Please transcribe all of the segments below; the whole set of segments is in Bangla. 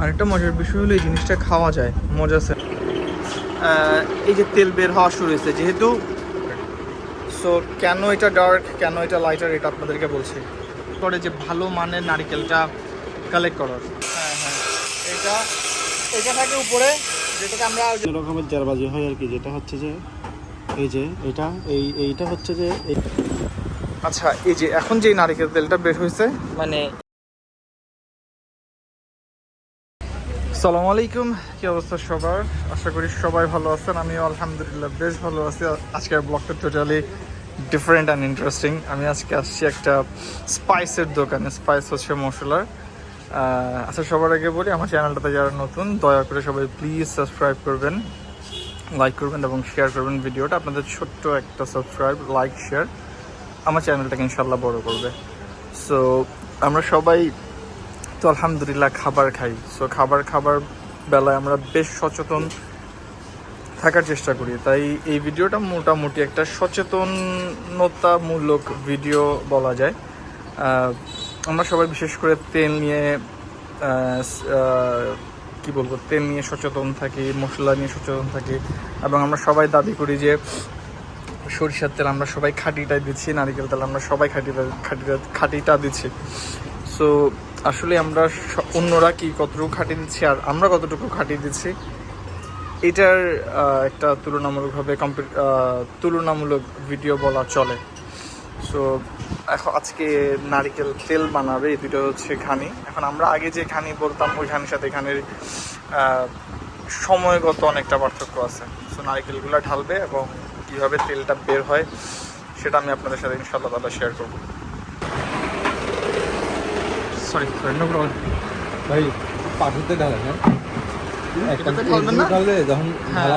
আরেকটা মজার বিষয় হলো এই জিনিসটা খাওয়া যায় মজা আছে। এই যে তেল বের হওয়া শুরু হয়েছে যেহেতু সো কেন এটা ডার্ক কেন এটা লাইটার এটা আপনাদেরকে বলছি। করে যে ভালো মানের নারিকেলটা কালেক্ট করার। হ্যাঁ হ্যাঁ। এটা এটা থাকে উপরে যেটাকে আমরা রকমের জারবাজি হয় আর কি যেটা হচ্ছে যে এই যে এটা এই এইটা হচ্ছে যে এই- আচ্ছা এই যে এখন যে নারিকেল তেলটা বের হয়েছে মানে সালাম আলাইকুম, কি অবস্থা সবার? আশা করি সবাই ভালো আছেন, আমিও আলহামদুলিল্লাহ বেশ ভালো আছি। আজকের ব্লগটা টোটালি ডিফারেন্ট অ্যান্ড ইন্টারেস্টিং আমি আজকে আসছি একটা স্পাইসের দোকানে স্পাইস হচ্ছে মশলার। আচ্ছা সবার আগে বলি, আমার চ্যানেলটাতে যারা নতুন, দয়া করে সবাই প্লিজ সাবস্ক্রাইব করবেন লাইক করবেন এবং শেয়ার করবেন ভিডিওটা। আপনাদের ছোট্ট একটা সাবস্ক্রাইব লাইক শেয়ার আমার চ্যানেলটাকে ইনশাল্লাহ বড় করবে। সো আমরা সবাই তো আলহামদুলিল্লাহ খাবার খাই। সো খাবার খাবার বেলায় আমরা বেশ সচেতন থাকার চেষ্টা করি। তাই এই ভিডিওটা মোটামুটি একটা সচেতনতামূলক ভিডিও বলা যায়। আমরা সবাই বিশেষ করে তেল নিয়ে কি বলব, তেল নিয়ে সচেতন থাকি, মশলা নিয়ে সচেতন থাকি এবং আমরা সবাই দাবি করি যে সরিষার তেল আমরা সবাই খাঁটিটাই দিচ্ছি, নারিকেল তেল আমরা সবাই খাঁটিটা খাঁটিটা খাঁটিটা দিচ্ছি। সো আসলে আমরা অন্যরা কি কতটুকু খাঁটি দিচ্ছি আর আমরা কতটুকু খাঁটি দিচ্ছি, এটার একটা তুলনামূলকভাবে কম্পি তুলনামূলক ভিডিও বলা চলে। সো এখন আজকে নারিকেল তেল বানাবে, এই দুটো হচ্ছে ঘানি। এখন আমরা আগে যে ঘানি বলতাম, ওই ঘানির সাথে এখানের সময়গত অনেকটা পার্থক্য আছে। সো নারিকেলগুলো ঢালবে এবং কীভাবে তেলটা বের হয়, সেটা আমি আপনাদের সাথে ইনশাল্লাহ তাহলে শেয়ার করব। সরি সরি নো প্রবলেম ভাই পাথরতে ঢালে হ্যাঁ? যখন হ্যাঁ,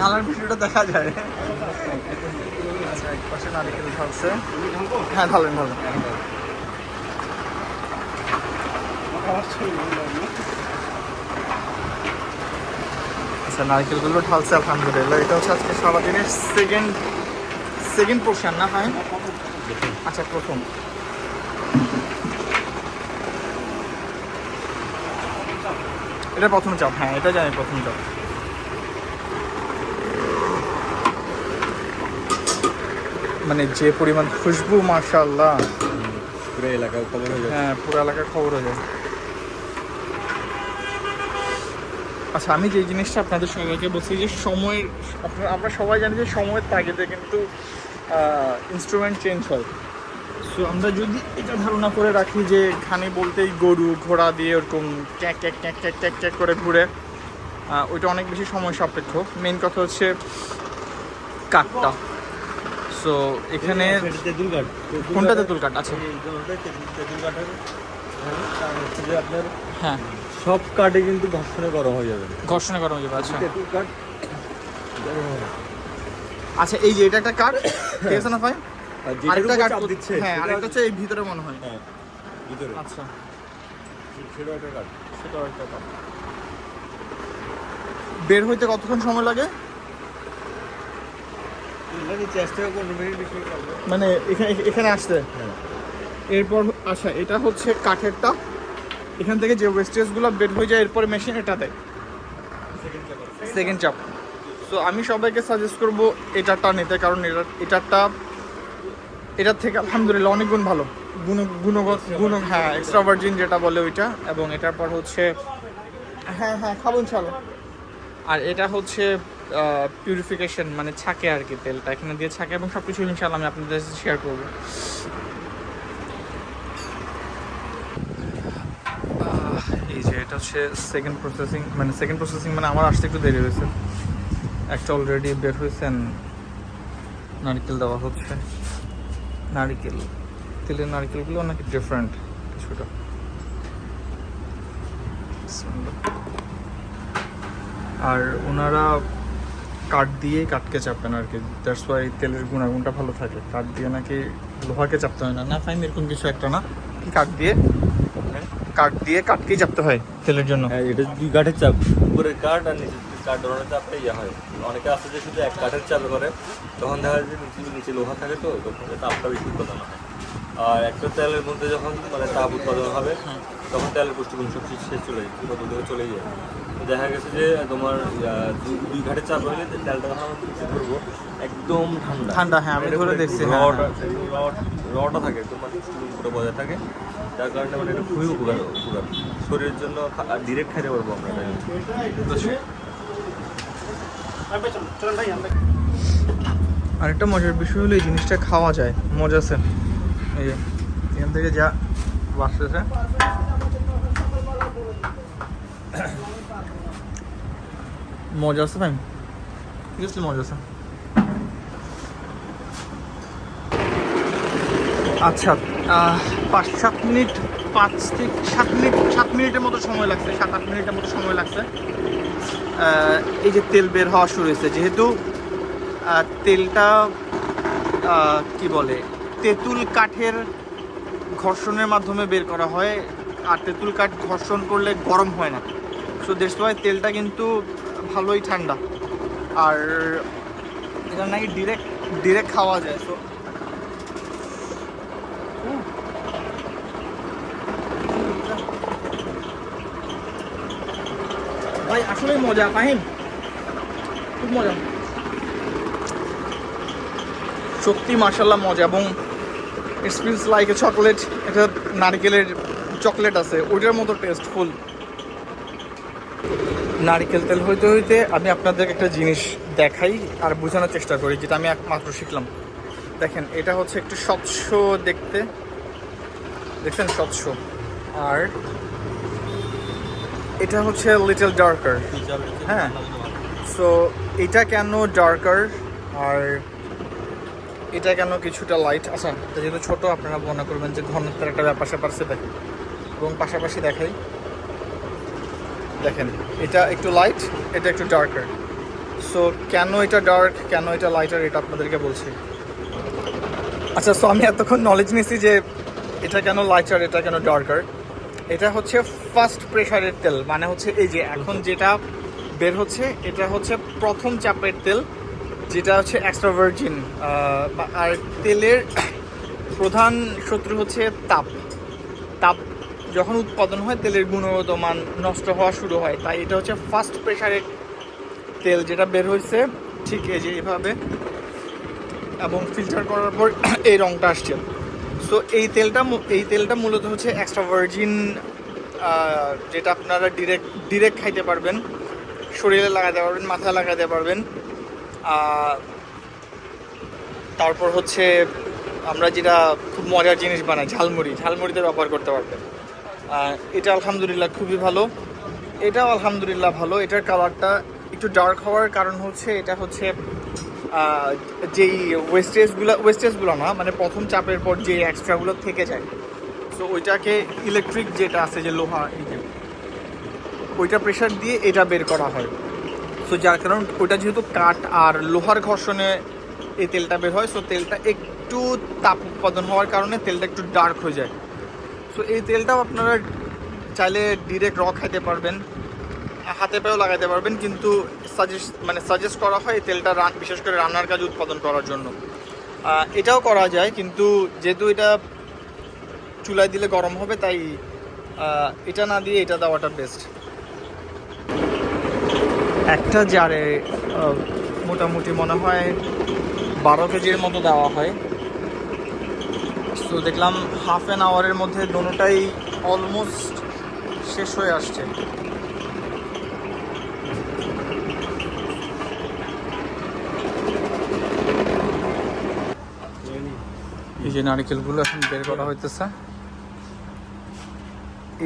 ঢালার ভিডিওটা দেখা যায়। আচ্ছা এক পাশে নারিকেল ঢালছে। হ্যাঁ ঢালেন ঢালেন। আচ্ছা নারকেলগুলো ঢালছে আলহামদুলিল্লাহ। এটা হচ্ছে আজকে সারাদিনের সেকেন্ড সেকেন্ড পোর্শন না হয় আচ্ছা প্রথম। এটা প্রথম চাপ হ্যাঁ এটা জানি প্রথম চাপ মানে যে পরিমাণ খুশবু মার্শাল্লাহ পুরো এলাকা খবর হয়ে যাবে হ্যাঁ পুরো এলাকার খবর হয়ে যায় আচ্ছা আমি যে জিনিসটা আপনাদের সবাইকে বলছি যে সময়ের আপনারা আমরা সবাই জানি যে সময়ের তাগিদে কিন্তু ইনস্ট্রুমেন্ট চেঞ্জ হয়। সো আমরা যদি এটা ধারণা করে রাখি যে খানি বলতেই গরু ঘোড়া দিয়ে ওরকম ক্যাক ক্যাক ক্যাক ক্যাক ক্যাক ক্যাক করে ঘুরে ওইটা অনেক বেশি সময় সাপেক্ষ। মেন কথা হচ্ছে কাঠটা সো এখানে কোনটা তেঁতুল কাঠ আছে হ্যাঁ। সব কাঠে কিন্তু ঘর্ষণে গরম হয়ে যাবে। ঘর্ষণে গরম হয়ে যাবে আচ্ছা। তেঁতুল কাঠ আচ্ছা এই যে এটা একটা কাঠ? ঠিক আছে না ভাই? আরেকটা উপর দিচ্ছে হ্যাঁ আরেকটা হচ্ছে এই ভিতরে মনে হয়। হ্যাঁ ভিতরে। আচ্ছা। সেটাও একটা কাঠ সেটাও একটা কাঠ বের হইতে কতক্ষণ সময় লাগে? মানে এখানে এখানে আসতে? হ্যাঁ। এরপর আচ্ছা এটা হচ্ছে কাঠেরটা। এখান থেকে যে ওয়েস্টেজগুলো বের হয়ে যায় এরপরে মেশিন এটা দেয়। সেকেন্ড চাপ সো আমি সবাইকে সাজেস্ট করব এটারটা নিতে কারণ এটা এটারটা এটার থেকে আলহামদুলিল্লাহ অনেক গুণ ভালো। গুণ গুণগত গুণ হ্যাঁ এক্সট্রা ভার্জিন যেটা বলে ওইটা, এবং এটার পর হচ্ছে হ্যাঁ হ্যাঁ খাবুন চলো আর এটা হচ্ছে পিউরিফিকেশন মানে ছাকে আর কি তেলটা। এখানে দিয়ে ছাকে এবং সব কিছু ইনশাল্লাহ আমি আপনাদের শেয়ার করব। এই যে এটা হচ্ছে সেকেন্ড প্রসেসিং মানে সেকেন্ড প্রসেসিং মানে আমার আসতে একটু দেরি হয়েছে। একটা অলরেডি বের হয়েছে and নারকেল দেওয়া হচ্ছে। নারকেল, তেলের নারকেলগুলো নাকি ডিফারেন্ট কিছুটা। আর ওনারা কাঠ দিয়েই কাঠকে চাপেন আর কি দ্যাটস ওয়াই তেলের গুণাগুণটা ভালো থাকে। কাঠ দিয়ে নাকি লোহাকে চাপতে হয় না। না ফাইন এরকম কিছু একটা না। কি কাঠ দিয়ে কাঠ দিয়ে কাঠকেই চাপতে হয় তেলের জন্য। হ্যাঁ এটা দুই কাঠের চাপ, উপরের কাঠ আর নিচের। কাঠ ধরনের চাপটা ইয়ে হয়। অনেকে আছে যে শুধু এক কাঠের চাপ করে তখন দেখা যায় যে নিচে নিচে লোহা থাকে তো তখন তাপটা বেশি উৎপাদন হয়। আর একটা তেলের মধ্যে যখন মানে তাপ উৎপাদন হবে তখন তেলের পুষ্টিগুণ সব শেষ শেষ চলে যায় দূরে চলে যায়। দেখা গেছে যে তোমার দুই- ঘাটে চাপ হলে তেলটা যখন আমরা মিক্স করব একদম ঠান্ডা। ঠান্ডা, হ্যাঁ, আমি ধরে দেখছি, হ্যাঁ, রটা রটা থাকে একদম মানে পুষ্টিগুণ পুরো বজায় থাকে। যার কারণে মানে এটা খুবই উপকার উপকার। শরীরের জন্য ডিরেক্ট খাইতে পারব আমরা এটা চলেন ভাই আমরা আরেকটা মজার বিষয় হলো এই জিনিসটা খাওয়া যায়, মজা আছে। এই যে, এখান থেকে যা বাসতেছে মজা আছে ভাই। সিরিয়াসলি মজা আছে। আচ্ছা পাঁচ, সাত মিনিট, পাঁচ থেকে সাত মিনিট, সাত মিনিটের মতো সময় লাগছে, সাত, আট মিনিটের মতো সময় লাগছে। এই যে তেল বের হওয়া শুরু হয়েছে, যেহেতু তেলটা কি বলে, তেঁতুল কাঠের ঘর্ষণের মাধ্যমে বের করা হয়, আর তেঁতুল কাঠ ঘর্ষণ করলে গরম হয় না। সো ওয়াই তেলটা কিন্তু ভালোই ঠান্ডা। আর এটা নাকি ডিরেক্ট ডিরেক্ট খাওয়া যায় সো ভাই আসলে মজা, ফাহিম। খুব মজা। সত্যি মার্শাল্লাহ মজা। এবং ফিলস লাইক এ চকলেট একটা নারকেলের চকলেট আছে। ওইটার মতো টেস্টফুল নারকেল তেল হইতে হইতে আমি আপনাদের একটা জিনিস দেখাই আর বোঝানোর চেষ্টা করি, যেটা আমি একমাত্র শিখলাম। দেখেন, এটা হচ্ছে একটু স্বচ্ছ দেখতে। দেখছেন? স্বচ্ছ। আর এটা হচ্ছে লিটল ডার্কার হ্যাঁ। সো এটা কেন ডার্কার আর এটা কেন কিছুটা লাইট আচ্ছা যেহেতু ছোট, আপনারা মনে করবেন যে ঘনত্বের একটা ব্যাপার স্যাপার সে দেখেন এবং পাশাপাশি দেখাই। দেখেন, এটা একটু লাইট এটা একটু ডার্কার সো কেন এটা ডার্ক কেন এটা লাইটার এটা আপনাদেরকে বলছি। আচ্ছা সো আমি এতক্ষণ নলেজ নিয়েছি যে এটা কেন লাইটার এটা কেন ডার্কার এটা হচ্ছে ফার্স্ট প্রেশারের তেল মানে হচ্ছে এই যে এখন যেটা বের হচ্ছে, এটা হচ্ছে প্রথম চাপের তেল, যেটা হচ্ছে এক্সট্রা ভার্জিন আর তেলের প্রধান শত্রু হচ্ছে তাপ। তাপ যখন উৎপাদন হয়, তেলের গুণগত মান নষ্ট হওয়া শুরু হয়। তাই এটা হচ্ছে ফার্স্ট প্রেশারের তেল যেটা বের হয়েছে, ঠিক এই যে এভাবে, এবং ফিল্টার করার পর এই রঙটা আসছে। সো এই তেলটা এই তেলটা মূলত হচ্ছে এক্সট্রা ভার্জিন যেটা আপনারা ডিরেক্ট ডিরেক্ট খাইতে পারবেন। শরীরে লাগাতে পারবেন, মাথায় লাগাতে পারবেন। তারপর হচ্ছে আমরা যেটা খুব মজার জিনিস বানাই, ঝালমুড়ি। ঝালমুড়িতে ব্যবহার করতে পারবেন। এটা আলহামদুলিল্লাহ খুবই ভালো। এটাও আলহামদুলিল্লাহ ভালো। এটার কালারটা একটু ডার্ক হওয়ার কারণ হচ্ছে এটা হচ্ছে যেই ওয়েস্টেজগুলো ওয়েস্টেজগুলো না মানে প্রথম চাপের পর যে এক্সট্রাগুলো থেকে যায়। তো ওইটাকে ইলেকট্রিক যেটা আছে যে লোহা ওইটা প্রেশার দিয়ে এটা বের করা হয়। সো যার কারণ ওইটা যেহেতু কাঠ, আর লোহার ঘর্ষণে এই তেলটা বের হয় সো তেলটা একটু তাপ উৎপাদন হওয়ার কারণে তেলটা একটু ডার্ক হয়ে যায়। সো এই তেলটাও আপনারা চাইলে ডিরেক্ট র খাইতে পারবেন। হাতে পায়েও লাগাতে পারবেন, কিন্তু সাজেস্ট মানে সাজেস্ট করা হয় তেলটা বিশেষ করে রান্নার কাজ উৎপাদন করার জন্য। এটাও করা যায়, কিন্তু যেহেতু এটা চুলায় দিলে গরম হবে, তাই এটা না দিয়ে এটা দেওয়াটা বেস্ট একটা জারে মোটামুটি মনে হয় বারো কেজির মতো দেওয়া হয়। তো দেখলাম হাফ অ্যান আওয়ারের মধ্যে দোনোটাই অলমোস্ট শেষ হয়ে আসছে। এই যে নারকেলগুলো এখন বের করা হইতেছে।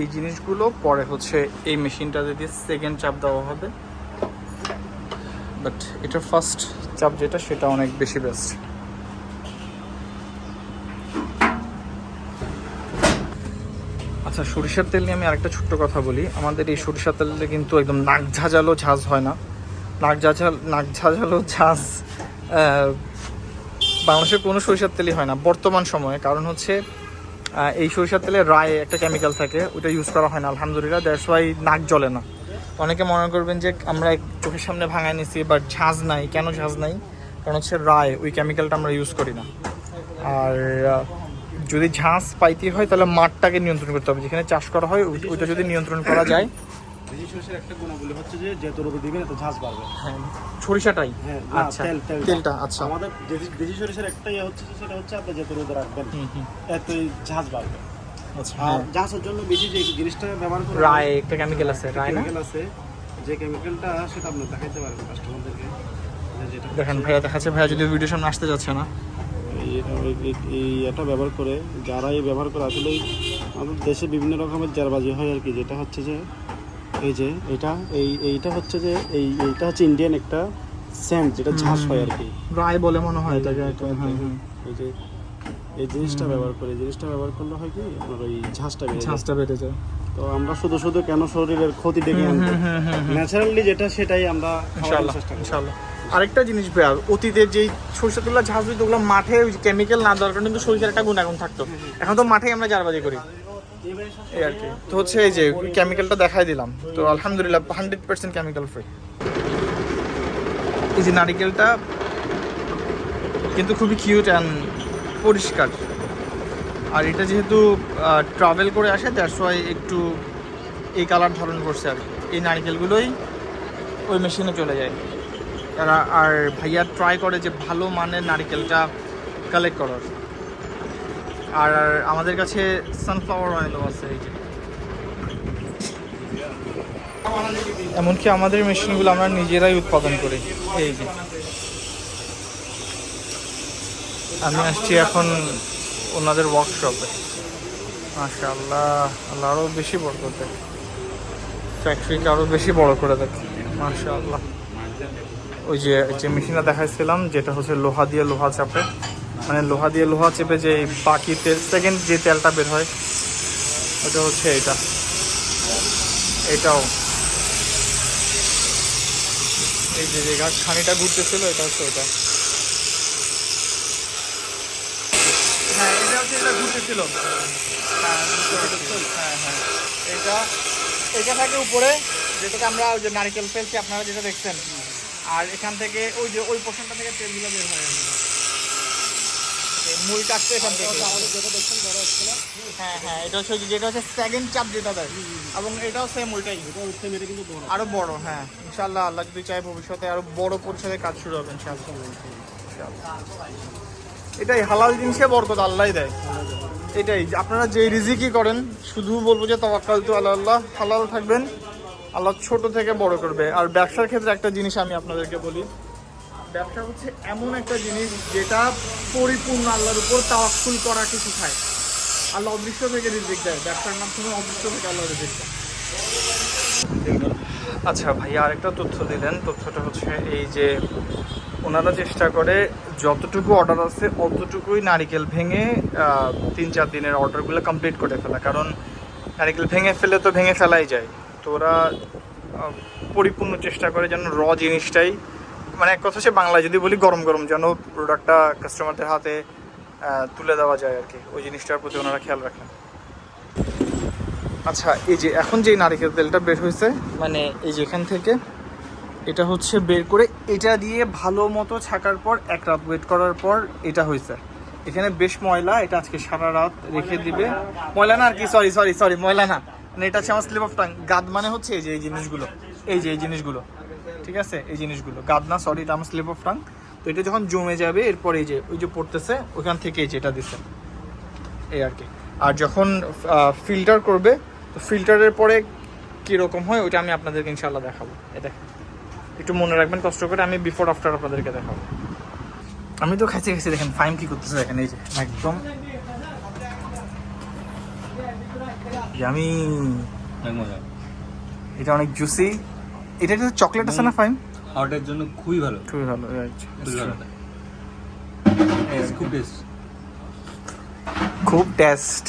এই জিনিসগুলো পরে হচ্ছে এই মেশিনটা দিয়ে সেকেন্ড চাপ দেওয়া হবে। বাট এটা ফার্স্ট চাপ যেটা, সেটা অনেক বেশি বেস্ট আচ্ছা সরিষার তেল নিয়ে আমি আরেকটা ছোট্ট কথা বলি। আমাদের এই সরিষার তেলে কিন্তু একদম নাক ঝাঁঝালো ঝাঁজ হয় না। নাক ঝাঁঝাল নাক ঝাঁঝালো ঝাঁজ বাংলাদেশের কোনো সরিষার তেলই হয় না, বর্তমান সময়ে। কারণ হচ্ছে এই সরিষার তেলে রায় একটা কেমিক্যাল থাকে ওটা ইউজ করা হয় না, আলহামদুলিল্লাহ দ্যাটস ওয়াই নাক জ্বলে না। অনেকে মনে করবেন যে আমরা চোখের সামনে ভাঙায় নিছি বাট ঝাঁজ নাই, কেন ঝাঁজ নাই? কারণ হচ্ছে রায়, ওই কেমিক্যালটা আমরা ইউজ করি না। আর যদি ঝাঁস পাইতে হয়, তাহলে মাঠটাকে নিয়ন্ত্রণ করতে হবে। যেখানে চাষ করা হয়, ওই- ওইটা যদি নিয়ন্ত্রণ করা যায় দেশি সরিষার একটা গুণাবলী হচ্ছে যে যত রোদে দিবেন এত ঝাঁজ বাড়বে। হ্যাঁ সরিষাটাই? হ্যাঁ আচ্ছা তেল তেল। তেলটা আচ্ছা। আমাদের দেশি দেশি সরিষার একটাই হচ্ছে সেটা হচ্ছে আপনি যত রোদে রাখবেন এতই ঝাঁজ বাড়বে। আচ্ছা আর হ্যাঁ। ঝাঁজের জন্য বেশি যে জিনিসটা ব্যবহার করা রায় একটা কেমিক্যাল আছে রায় না? কেমিক্যাল আছে। যে কেমিক্যালটা সেটা আপনি দেখাইতে পারবেন কাস্টমারদেরকে দেখেন ভাইয়া দেখাচ্ছে। ভাইয়া যদি ভিডিও সামনে আসতে যাচ্ছে না। এটা ব্যবহার করে যারা এই ব্যবহার করে আসলে আমাদের দেশে বিভিন্ন রকমের জারবাজি হয় আর কি যেটা হচ্ছে যে এই যে এটা এই এইটা হচ্ছে যে এই এইটা হচ্ছে ইন্ডিয়ান একটা সেন্ট যেটা ঝাঁস হয় আর কি। রায় বলে মনে হয় এটাকে একটা, হ্যাঁ, হ্যাঁ। এই যে এই জিনিসটা ব্যবহার করে জিনিসটা ব্যবহার করলে হয় কি আপনার ওই ঝাঁসটা। ঝাঁসটা বেড়ে যায়। তো আমরা শুধু শুধু কেন শরীরের ক্ষতি ডেকে আনব। ন্যাচারালি যেটা সেটাই আমরা করি। ইনশাল্লাহ। আরেকটা জিনিস ভাইয়া অতীতের যেই সরিষা তুলা ঝাঁস দিত ওগুলো মাঠে কেমিক্যাল না দরকার কিন্তু সরিষার একটা গুণাগুণ থাকতো। এখন তো মাঠেই আমরা জারবাজি করি। এই আর কি। তো হচ্ছে এই যে কেমিক্যালটা দেখাই দিলাম। তো আলহামদুলিল্লাহ হান্ড্রেড পার্সেন্ট কেমিক্যাল ফ্রি এই যে নারিকেলটা কিন্তু খুবই কিউট অ্যান্ড পরিষ্কার। আর এটা যেহেতু ট্রাভেল করে আসে দ্যাটস ওয়াই একটু এই কালার ধারণ করছে আর। এই নারকেলগুলোই ওই মেশিনে চলে যায়। তারা আর ভাইয়া ট্রাই করে যে ভালো মানের নারকেলটা কালেক্ট করার। আর আমাদের কাছে সানফ্লাওয়ার অয়েলও আছে এই যে। এমনকি আমাদের মেশিনগুলো আমরা নিজেরাই উৎপাদন করি। এই যে। আমি আসছি এখন ওনাদের ওয়ার্কশপে মাশা আল্লাহ আল্লাহ আরও বেশি বড় করতে ফ্যাক্টরিকে আরও বেশি বড় করে দেয় মাশা আল্লাহ ওই যে যে মেশিনটা দেখাইছিলাম, যেটা হচ্ছে লোহা দিয়ে লোহা চাপে। মানে লোহা দিয়ে লোহা চেপে যে বাকি তেল সেকেন্ড যে তেলটা বের হয়, ওটা হচ্ছে এটা এটাও। এই যে যে গা- খানিটা ঘুরতেছিল, এটা হচ্ছে ওটা। হ্যাঁ এটা হ্যাঁ হ্যাঁ হ্যাঁ। এটা থাকে উপরে আমরা ওই যে আপনারা যেটা আর এখান থেকে ওই যে ওই পোর্শনটা থেকে তেল তেলগুলো বের হয়। মূল কাটতে এখান থেকে। হ্যাঁ হ্যাঁ এটা হচ্ছে যেটা হচ্ছে সেকেন্ড চাপ যেটা দেয়। এবং এটাও সেম ওইটাই এটা কিন্তু বড়। আরও বড় হ্যাঁ। ইনশাল্লাহ আল্লাহ যদি চাই ভবিষ্যতে আরও বড় পরিসরে কাজ শুরু হবে ইনশাল্লাহ। এটাই হালাল জিনিসে বরকত আল্লাহ দেয়। এটাই আপনারা যে রিজিকই করেন শুধু বলব যে তওয়াক্কাল তো আল্লাহ আল্লাহ হালাল থাকবেন আল্লাহ ছোট থেকে বড় করবে। আর ব্যবসার ক্ষেত্রে একটা জিনিস আমি আপনাদেরকে বলি ব্যবসা হচ্ছে এমন একটা জিনিস যেটা পরিপূর্ণ আল্লাহর উপর তাওয়াক্কুল কিছু খায় আল্লাহ অদৃশ্য থেকে রিজিক দেয়। ব্যবসার মাধ্যমে অদৃশ্য থেকে আল্লাহ রিজিক দেয়। আচ্ছা ভাইয়া আরেকটা তথ্য দিলেন। তথ্যটা হচ্ছে এই যে ওনারা চেষ্টা করে যতটুকু অর্ডার আছে, অতটুকুই নারিকেল ভেঙে তিন চার দিনের অর্ডারগুলো কমপ্লিট করে ফেলা। কারণ নারিকেল ভেঙে ফেলে তো ভেঙে ফেলাই যায়। তো ওরা পরিপূর্ণ চেষ্টা করে যেন র জিনিসটাই মানে এক কথা হচ্ছে বাংলায় যদি বলি গরম গরম যেন প্রোডাক্টটা কাস্টমারদের হাতে তুলে দেওয়া যায় আর কি। ওই জিনিসটার প্রতি ওনারা খেয়াল রাখেন। আচ্ছা এই যে এখন যে নারিকেল তেলটা বের হয়েছে মানে এই যে এখান থেকে, এটা হচ্ছে বের করে এটা দিয়ে ভালো মতো ছাকার পর, এক রাত ওয়েট করার পর এটা হয়েছে। এখানে বেশ ময়লা, এটা আজকে সারা রাত রেখে দিবে। ময়লা না আর কি সরি সরি সরি ময়লা না। মানে এটা হচ্ছে আমার স্লিপ অফ টাং গাদ মানে হচ্ছে এই যে এই জিনিসগুলো, এই যে এই জিনিসগুলো। ঠিক আছে? এই জিনিসগুলো। গাদ না সরি এটা আমার স্লিপ অফ টাং তো এটা যখন জমে যাবে এরপর এই যে ওই যে পড়তেছে ওইখান থেকে এই যে এটা দিচ্ছে এই আর কি। আর যখন ফিল্টার করবে তো ফিল্টারের পরে কীরকম হয় ওইটা আমি আপনাদেরকে ইনশাল্লাহ দেখাবো। এটা একটু মনে রাখবেন কষ্ট করে। আমি বিফোর আফটার আপনাদেরকে দেখাবো। আমি তো খাইছি খাইছি দেখেন ফাইন কি করতেছে দেখেন এই যে একদম। আমি এটা অনেক জুসি এটা একটা চকলেট আছে না ফাইন হার্টের জন্য খুবই ভালো। খুবই ভালো right. খুবই ভালো। খুব টেস্ট খুব টেস্ট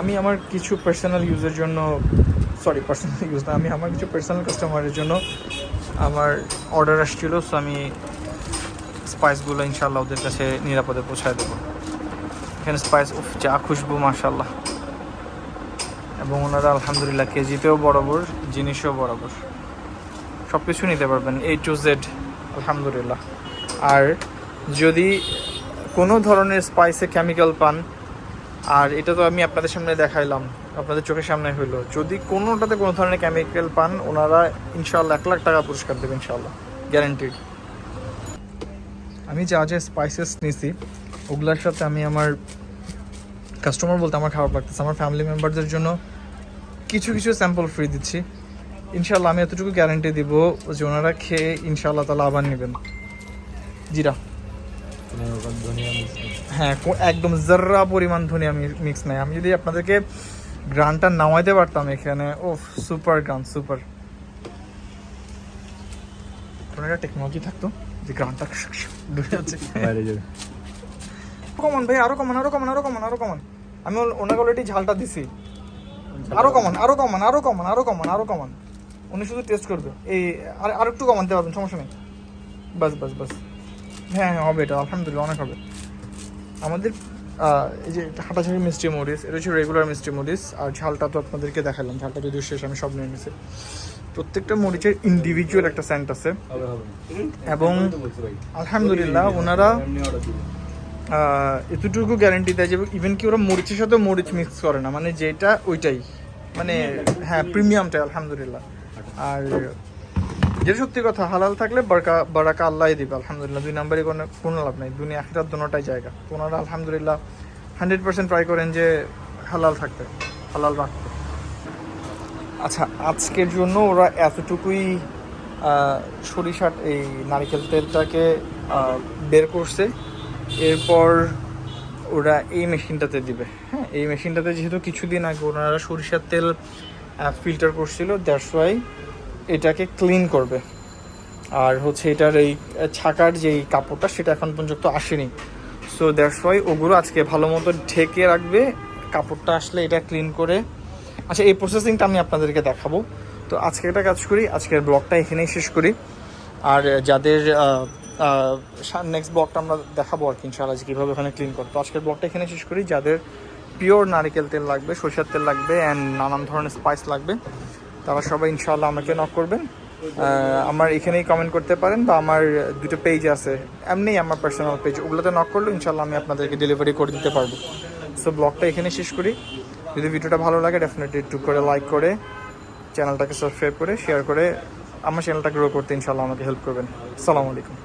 আমি আমার কিছু পার্সোনাল ইউজের জন্য সরি পার্সোনাল ইউজ না আমি আমার কিছু পার্সোনাল কাস্টমারের জন্য আমার অর্ডার আসছিল সো আমি স্পাইসগুলো ইনশাল্লাহ ওদের কাছে নিরাপদে পৌঁছায় দেবো। এখানে স্পাইস উফ যা খুশবু মাশাল্লাহ এবং ওনারা আলহামদুলিল্লাহ কেজিতেও বরাবর, জিনিসও বরাবর। সব কিছু নিতে পারবেন এ টু জেড আলহামদুলিল্লাহ। আর যদি কোনো ধরনের স্পাইসে কেমিক্যাল পান, আর এটা তো আমি আপনাদের সামনে দেখাইলাম, আপনাদের চোখের সামনে হইল, যদি কোনোটাতে কোনো ধরনের কেমিক্যাল পান, ওনারা ইনশাল্লাহ এক লাখ টাকা পুরস্কার দেবে ইনশাল্লাহ গ্যারান্টিড আমি যা যা স্পাইসেস নিছি, ওগুলোর সাথে আমি আমার কাস্টমার বলতে আমার খারাপ লাগতেছে, আমার ফ্যামিলি মেম্বারদের জন্য কিছু কিছু স্যাম্পল ফ্রি দিচ্ছি। ইনশাল্লাহ আমি এতটুকু গ্যারান্টি দিব যে ওনারা খেয়ে ইনশাল্লাহ তালা আবার নেবেন। জিরা। হ্যাঁ একদম জর্রা পরিমাণ ধনিয়া মিক্স নাই। আমি যদি আপনাদেরকে গ্রানটা নামাইতে পারতাম এখানে ও সুপার গ্রান সুপার টেকনোলজি থাকতো যে গ্রানটা যাচ্ছে। কমান ভাই আরও কমান আরও কমান আরও কমান আরও কমান আমি ওনাকে অলরেডি ঝালটা দিছি। আরও কমান আরও কমান আরও কমান আরও কমান আরও কমান উনি শুধু টেস্ট করবে। এই আর আর একটু কমানতে পারবেন সমস্যা নেই। বাস বাস বাস। হ্যাঁ হ্যাঁ হবে এটা আলহামদুলিল্লাহ অনেক হবে। আমাদের এই যে হাঁটাঝাড়ি মিষ্টি মরিচ এটা হচ্ছে রেগুলার মিষ্টি মরিচ আর ঝালটা তো আপনাদেরকে দেখালাম ঝালটা যদিও শেষ আমি সব নিয়ে নিয়েছি প্রত্যেকটা মরিচের ইন্ডিভিজুয়াল একটা সেন্ট আছে। এবং আলহামদুলিল্লাহ ওনারা এতটুকু গ্যারান্টি দেয় যে ইভেন কি ওরা মরিচের সাথে মরিচ মিক্স করে না মানে যেটা ওইটাই। মানে হ্যাঁ প্রিমিয়ামটাই আলহামদুলিল্লাহ। আর যেটা সত্যি কথা, হালাল থাকলে বারকা, বারাকা আল্লাহ দিবে, আলহামদুলিল্লাহ। দুই নম্বরে কোনো কোনো লাভ নাই। দুনিয়া, আখিরাত দোনোটাই জায়গা। ওনারা আলহামদুলিল্লাহ হান্ড্রেড পার্সেন্ট ট্রাই করেন যে হালাল থাকতে, হালাল রাখতে। আচ্ছা আজকের জন্য ওরা এতটুকুই সরিষার এই নারিকেল তেলটাকে বের করছে। এরপর ওরা এই মেশিনটাতে দিবে। হ্যাঁ এই মেশিনটাতে যেহেতু কিছুদিন আগে ওনারা সরিষার তেল ফিল্টার করছিল দ্যাটস ওয়াই এটাকে ক্লিন করবে। আর হচ্ছে এটার এই ছাকার যেই কাপড়টা, সেটা এখন পর্যন্ত আসেনি। সো দ্যাটস ওয়াই ওগুলো আজকে ভালো মতো ঢেকে রাখবে। কাপড়টা আসলে এটা ক্লিন করে। আচ্ছা এই প্রসেসিংটা আমি আপনাদেরকে দেখাবো। তো আজকে একটা কাজ করি, আজকের ব্লগটা এখানেই শেষ করি। আর যাদের নেক্সট ব্লগটা আমরা দেখাবো আর কি, ইনশাআল্লাহ যে কীভাবে ওখানে ক্লিন করতো। আজকের ব্লগটা এখানে শেষ করি, যাদের পিওর নারিকেল তেল লাগবে, সরষের তেল লাগবে অ্যান্ড নানান ধরনের স্পাইস লাগবে, তারা সবাই ইনশাআল্লাহ আমাকে নক করবেন। আমার এখানেই কমেন্ট করতে পারেন বা আমার দুটো পেজ আছে। এমনি আমার পার্সোনাল পেজ ওগুলোতে নক করলে ইনশাআল্লাহ আমি আপনাদেরকে ডেলিভারি করে দিতে পারব। সো ব্লগটা এখানে শেষ করি। যদি ভিডিওটা ভালো লাগে ডেফিনেটলি একটু করে লাইক করে চ্যানেলটাকে সাবস্ক্রাইব করে শেয়ার করে, আমার চ্যানেলটা গ্রো করতে ইনশাআল্লাহ আমাকে হেল্প করবেন। সালামু আলাইকুম।